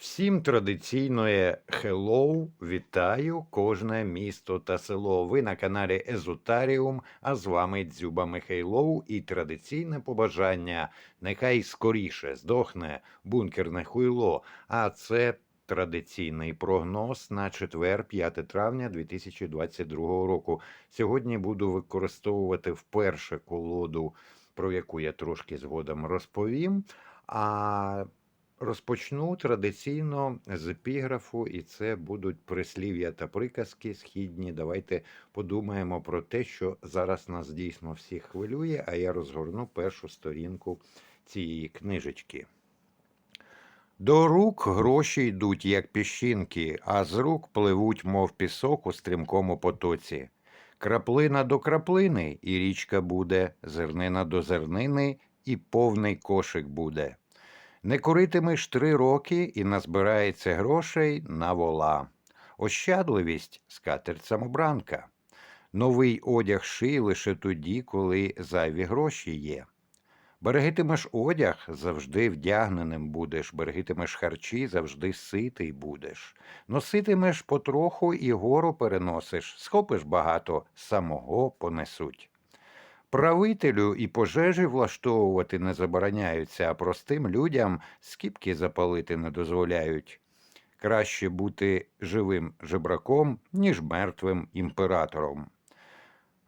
Всім традиційне хеллоу, вітаю кожне місто та село. Ви на каналі Езотаріум, а з вами Дзюба Михайлов і традиційне побажання. Нехай скоріше здохне бункерне хуйло. А це традиційний прогноз на четвер, 5 травня 2022 року. Сьогодні буду використовувати вперше колоду, про яку я трошки згодом розповім. А Розпочну традиційно з епіграфу, і це будуть прислів'я та приказки східні. Давайте подумаємо про те, що зараз нас дійсно всіх хвилює, а я розгорну першу сторінку цієї книжечки. До рук гроші йдуть, як піщинки, а з рук пливуть, мов пісок у стрімкому потоці. Краплина до краплини, і річка буде, зернина до зернини, і повний кошик буде. Не куритимеш три роки і назбирається грошей на вола. Ощадливість скатерть самобранка. Новий одяг ший лише тоді, коли зайві гроші є. Берегитимеш одяг, завжди вдягненим будеш, берегитимеш харчі, завжди ситий будеш. Носитимеш потроху і гору переносиш, схопиш багато, самого понесуть. Правителю і пожежі влаштовувати не забороняються, а простим людям скіпки запалити не дозволяють. Краще бути живим жебраком, ніж мертвим імператором.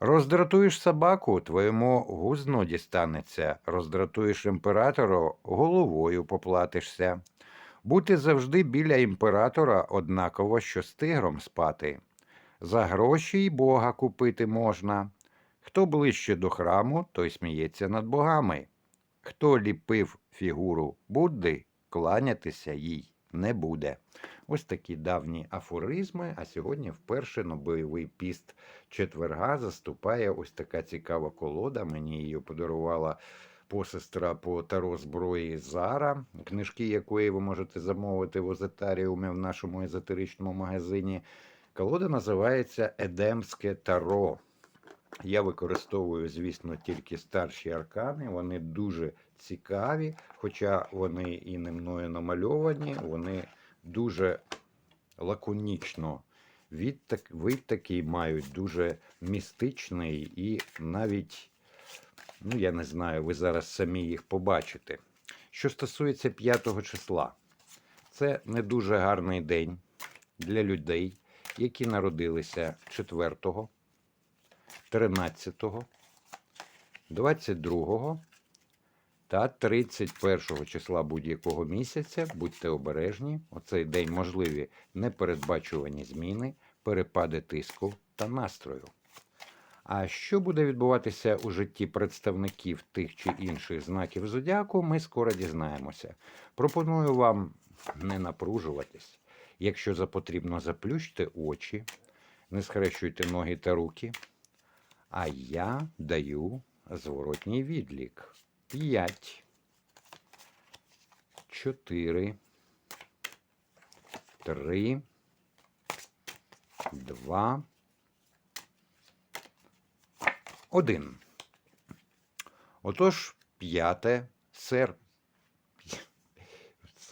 Роздратуєш собаку, твоєму гузно дістанеться, роздратуєш імператора, головою поплатишся. Бути завжди біля імператора однаково, що з тигром спати. За гроші й Бога купити можна. Хто ближче до храму, той сміється над богами. Хто ліпив фігуру Будди, кланятися їй не буде. Ось такі давні афоризми. А сьогодні вперше на бойовий піст четверга заступає ось така цікава колода. Мені її подарувала посестра по таро зброї Зара, книжки якої ви можете замовити в озетаріумі в нашому езотеричному магазині. Колода називається Едемське таро. Я використовую, звісно, тільки старші аркани. Вони дуже цікаві, хоча вони і не мною намальовані, вони дуже лаконічно. Від, вид такий мають дуже містичний і навіть, ну я не знаю, ви зараз самі їх побачите. Що стосується 5 числа, це не дуже гарний день для людей, які народилися 4 13, 22 та 31 числа будь-якого місяця. Будьте обережні. Оцей день можливі непередбачувані зміни, перепади тиску та настрою. А що буде відбуватися у житті представників тих чи інших знаків зодіаку, ми скоро дізнаємося. Пропоную вам не напружуватись. Якщо за потрібно, заплющте очі, не схрещуйте ноги та руки. А я даю зворотній відлік. 5, 4, 3, 2, 1. Отож, 5 серпня.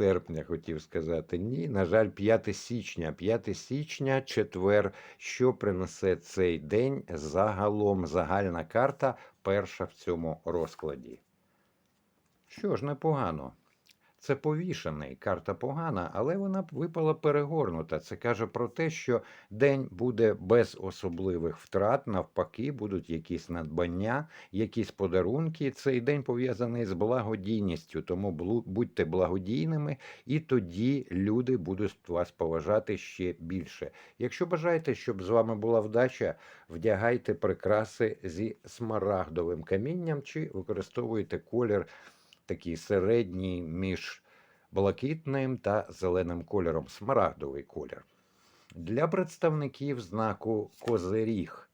Серпня хотів сказати. Ні, на жаль, 5 січня. 5 січня, четвер. Що принесе цей день? Загалом загальна карта перша в цьому розкладі. Що ж, непогано. Це повішений, карта погана, але вона випала перегорнута. Це каже про те, що день буде без особливих втрат, навпаки, будуть якісь надбання, якісь подарунки. Цей день пов'язаний з благодійністю, тому будьте благодійними, і тоді люди будуть вас поважати ще більше. Якщо бажаєте, щоб з вами була вдача, вдягайте прикраси зі смарагдовим камінням чи використовуйте колір такий середній між блакитним та зеленим кольором, смарагдовий колір. Для представників знаку Козиріг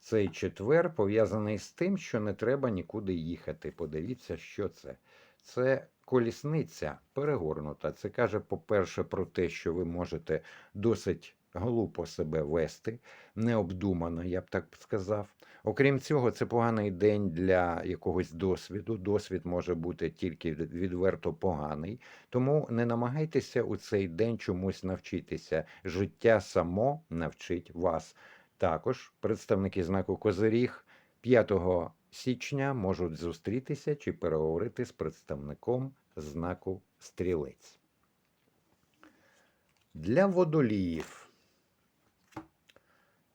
цей четвер пов'язаний з тим, що не треба нікуди їхати. Подивіться, що це. Це колісниця перегорнута. Це каже, по-перше, про те, що ви можете досить глупо себе вести, необдумано, я б так сказав. Окрім цього, це поганий день для якогось досвіду. Досвід може бути тільки відверто поганий. Тому не намагайтеся у цей день чомусь навчитися. Життя само навчить вас. Також представники знаку Козиріг 5 січня можуть зустрітися чи переговорити з представником знаку Стрілець. Для водоліїв.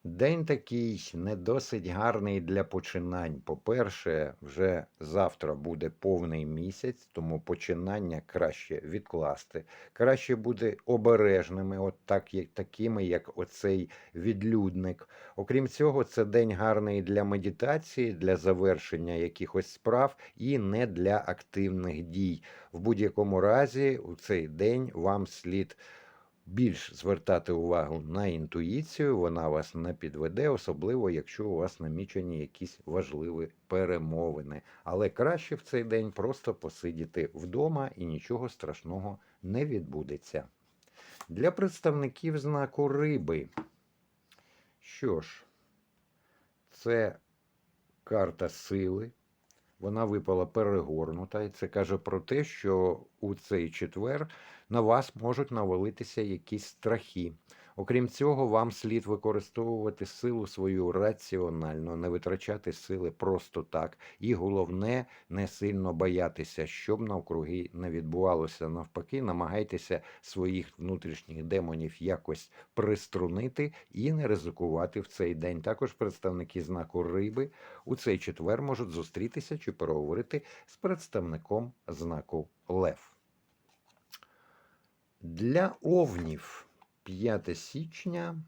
День такий не досить гарний для починань. По-перше, вже завтра буде повний місяць, тому починання краще відкласти. Краще бути обережними, от так, як, такими, як оцей відлюдник. Окрім цього, це день гарний для медитації, для завершення якихось справ і не для активних дій. В будь-якому разі, у цей день вам слід більш звертати увагу на інтуїцію, вона вас не підведе, особливо якщо у вас намічені якісь важливі перемовини. Але краще в цей день просто посидіти вдома і нічого страшного не відбудеться. Для представників знаку риби. Що ж, це карта сили. Вона випала перегорнута, і це каже про те, що у цей четвер на вас можуть навалитися якісь страхи. Окрім цього, вам слід використовувати силу свою раціонально, не витрачати сили просто так. І головне, не сильно боятися, щоб навкруги не відбувалося. Навпаки, намагайтеся своїх внутрішніх демонів якось приструнити і не ризикувати в цей день. Також представники знаку риби у цей четвер можуть зустрітися чи переговорити з представником знаку Лев. Для овнів 5 січня.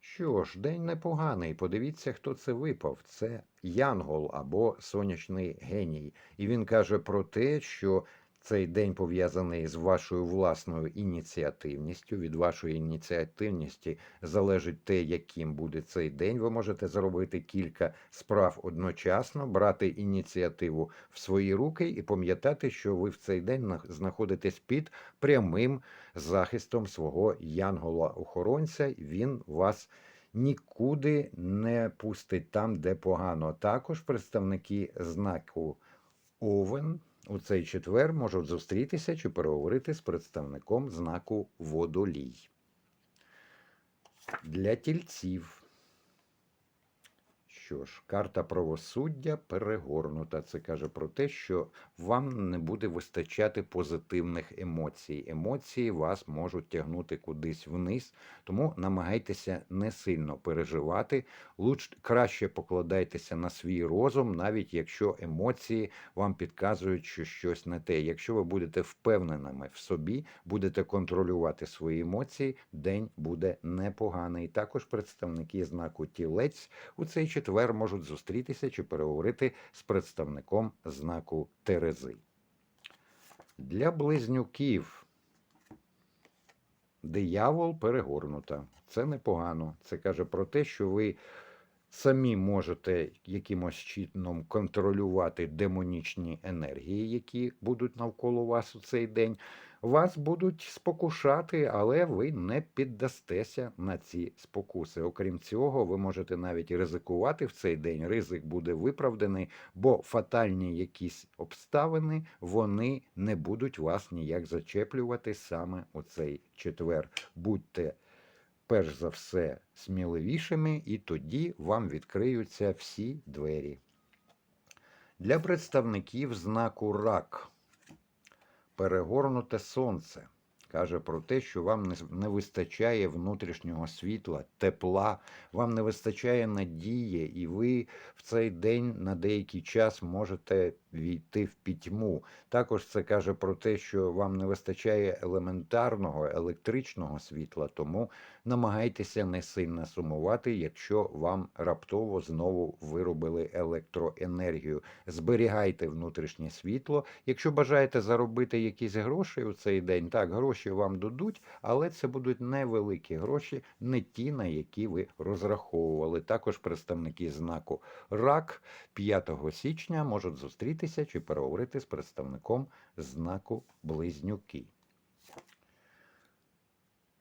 Що ж, день непоганий. Подивіться, хто це випав. Це Янгол або сонячний геній. І він каже про те, що цей день пов'язаний з вашою власною ініціативністю. Від вашої ініціативності залежить те, яким буде цей день. Ви можете зробити кілька справ одночасно, брати ініціативу в свої руки і пам'ятати, що ви в цей день знаходитесь під прямим захистом свого янгола-охоронця. Він вас нікуди не пустить там, де погано. Також представники знаку Овен у цей четвер можуть зустрітися чи переговорити з представником знаку Водолій. Для тільців. Що ж, карта правосуддя перегорнута. Це каже про те, що вам не буде вистачати позитивних емоцій. Емоції вас можуть тягнути кудись вниз, тому намагайтеся не сильно переживати. Луч краще покладайтеся на свій розум, навіть якщо емоції вам підказують, що щось не те. Якщо ви будете впевненими в собі, будете контролювати свої емоції, день буде непоганий. Також представники знаку тілець у цей четвер можуть зустрітися чи переговорити з представником знаку Терези. Для близнюків диявол перегорнута. Це непогано. Це каже про те, що ви самі можете якимось чином контролювати демонічні енергії, які будуть навколо вас у цей день. Вас будуть спокушати, але ви не піддастеся на ці спокуси. Окрім цього, ви можете навіть ризикувати в цей день. Ризик буде виправданий, бо фатальні якісь обставини вони не будуть вас ніяк зачеплювати саме у цей четвер. Будьте перш за все сміливішими, і тоді вам відкриються всі двері. Для представників знаку рак перегорнуте сонце каже про те, що вам не, вистачає внутрішнього світла, тепла, вам не вистачає надії, і ви в цей день на деякий час можете війти в пітьму. Також це каже про те, що вам не вистачає елементарного електричного світла, тому намагайтеся не сильно сумувати, якщо вам раптово знову виробили електроенергію. Зберігайте внутрішнє світло. Якщо бажаєте заробити якісь гроші у цей день, так, гроші вам дадуть, але це будуть невеликі гроші, не ті, на які ви розраховували. Також представники знаку РАК 5 січня можуть зустрітися чи переговорити з представником знаку Близнюки.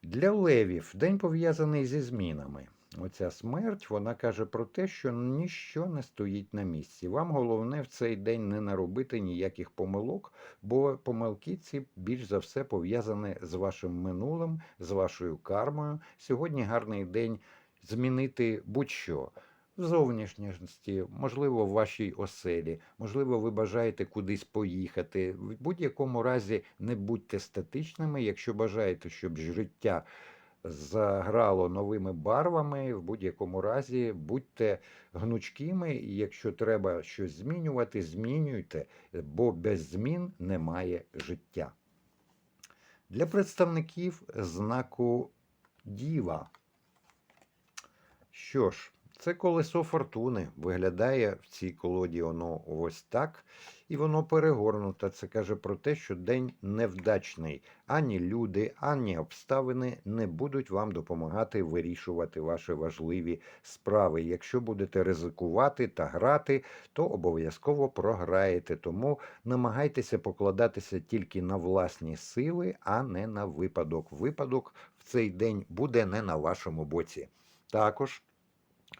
Для левів день пов'язаний зі змінами. Оця смерть, вона каже про те, що ніщо не стоїть на місці. Вам головне в цей день не наробити ніяких помилок, бо помилки ці більш за все пов'язані з вашим минулим, з вашою кармою. Сьогодні гарний день змінити будь-що. В зовнішністі, можливо, в вашій оселі, можливо, ви бажаєте кудись поїхати. В будь-якому разі не будьте статичними, якщо бажаєте, щоб життя заграло новими барвами. В будь-якому разі будьте гнучкими, і якщо треба щось змінювати, змінюйте, бо без змін немає життя. Для представників знаку Діва. Що ж, це колесо фортуни. Виглядає в цій колоді воно ось так. І воно перегорнуто. Це каже про те, що день невдачний. Ані люди, ані обставини не будуть вам допомагати вирішувати ваші важливі справи. Якщо будете ризикувати та грати, то обов'язково програєте. Тому намагайтеся покладатися тільки на власні сили, а не на випадок. Випадок в цей день буде не на вашому боці. Також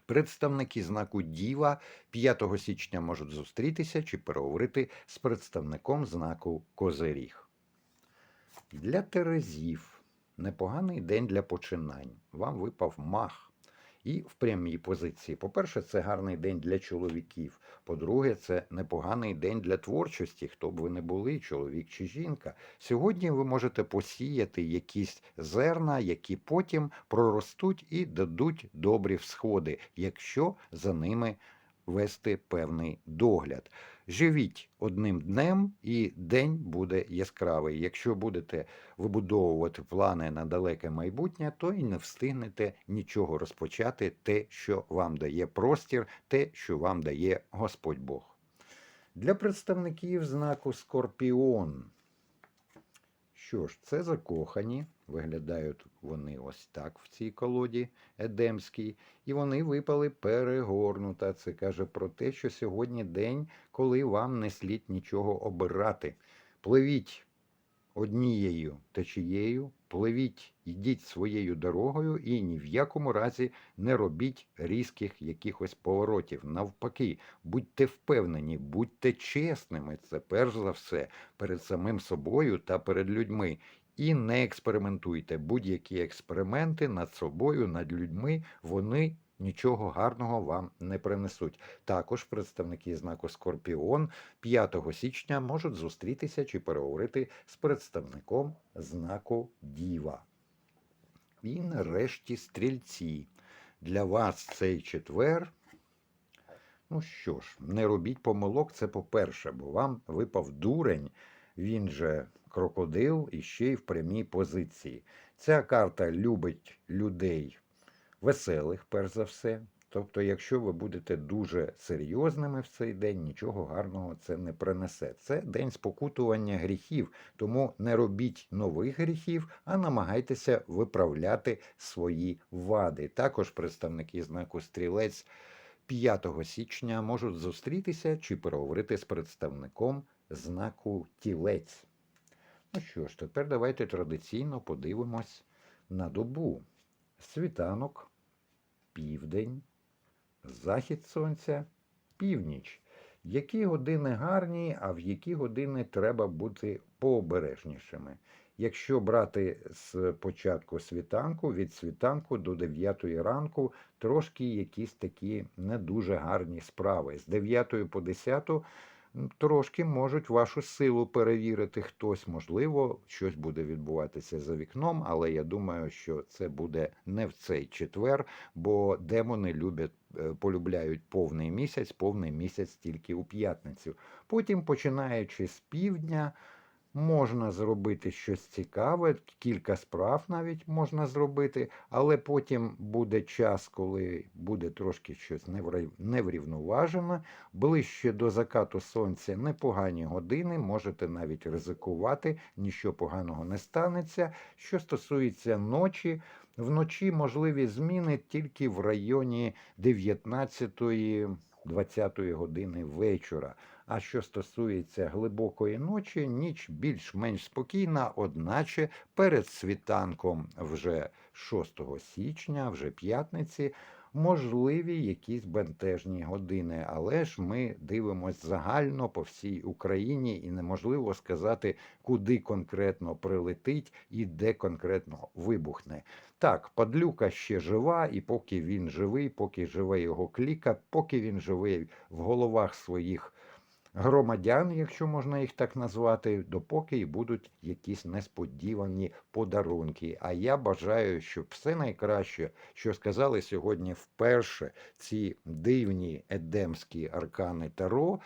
Представники знаку Діва 5 січня можуть зустрітися чи переговорити з представником знаку Козиріг. Для Терезів непоганий день для починань. Вам випав мах. І в прямій позиції. По-перше, це гарний день для чоловіків. По-друге, це непоганий день для творчості, хто б ви не були, чоловік чи жінка. Сьогодні ви можете посіяти якісь зерна, які потім проростуть і дадуть добрі всходи, якщо за ними вести певний догляд. Живіть одним днем, і день буде яскравий. Якщо будете вибудовувати плани на далеке майбутнє, то і не встигнете нічого розпочати, те, що вам дає простір, те, що вам дає Господь Бог. Для представників знаку Скорпіон. Що ж, це закохані, виглядають вони ось так в цій колоді Едемській, і вони випали перегорнута. Це каже про те, що сьогодні день, коли вам не слід нічого обирати. Пливіть однією течією, пливіть, йдіть своєю дорогою і ні в якому разі не робіть різких якихось поворотів. Навпаки, будьте впевнені, будьте чесними. Це перш за все перед самим собою та перед людьми. І не експериментуйте. Будь-які експерименти над собою, над людьми, вони нічого гарного вам не принесуть. Також представники знаку Скорпіон 5 січня можуть зустрітися чи переговорити з представником знаку Діва. І нарешті стрільці. Для вас цей четвер. Ну що ж, не робіть помилок, це по-перше, бо вам випав дурень, він же крокодил і ще й в прямій позиції. Ця карта любить людей веселих, перш за все. Тобто, якщо ви будете дуже серйозними в цей день, нічого гарного це не принесе. Це день спокутування гріхів, тому не робіть нових гріхів, а намагайтеся виправляти свої вади. Також представники знаку стрілець 5 січня можуть зустрітися чи переговорити з представником знаку тілець. Ну що ж, тепер давайте традиційно подивимось на добу. Світанок, південь, захід сонця, північ. Які години гарні, а в які години треба бути пообережнішими. Якщо брати з початку світанку, від світанку до 9 ранку трошки якісь такі не дуже гарні справи. З 9 по 10 трошки можуть вашу силу перевірити хтось. Можливо, щось буде відбуватися за вікном, але я думаю, що це буде не в цей четвер, бо демони люблять. е, Полюбляють повний місяць, повний місяць тільки у п'ятницю. Потім, починаючи з півдня, можна зробити щось цікаве, кілька справ навіть можна зробити, але потім буде час, коли буде трошки щось неврівноважене. Ближче до закату сонця непогані години, можете навіть ризикувати, нічого поганого не станеться. Що стосується ночі, вночі можливі зміни тільки в районі 19 20 години вечора. А що стосується глибокої ночі, ніч більш-менш спокійна, одначе перед світанком вже 6 січня, вже п'ятниці, можливі якісь бентежні години. Але ж ми дивимося загально по всій Україні, і неможливо сказати, куди конкретно прилетить і де конкретно вибухне. Так, падлюка ще жива, і поки він живий, поки живе його кліка, поки він живий в головах своїх громадян, якщо можна їх так назвати, допоки й будуть якісь несподівані подарунки. А я бажаю, щоб все найкраще, що сказали сьогодні вперше ці дивні едемські аркани Таро,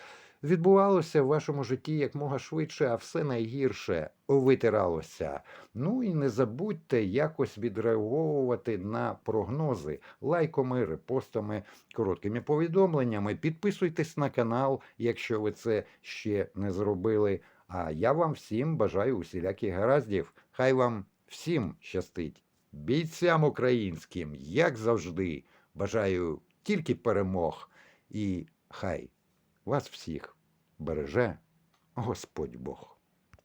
відбувалося в вашому житті якмога швидше, а все найгірше витиралося. Ну і не забудьте якось відреаговувати на прогнози лайками, репостами, короткими повідомленнями. Підписуйтесь на канал, якщо ви це ще не зробили. А я вам всім бажаю усіляких гараздів. Хай вам всім щастить. Бійцям українським, як завжди, бажаю тільки перемог. І хай вас всіх береже Господь Бог.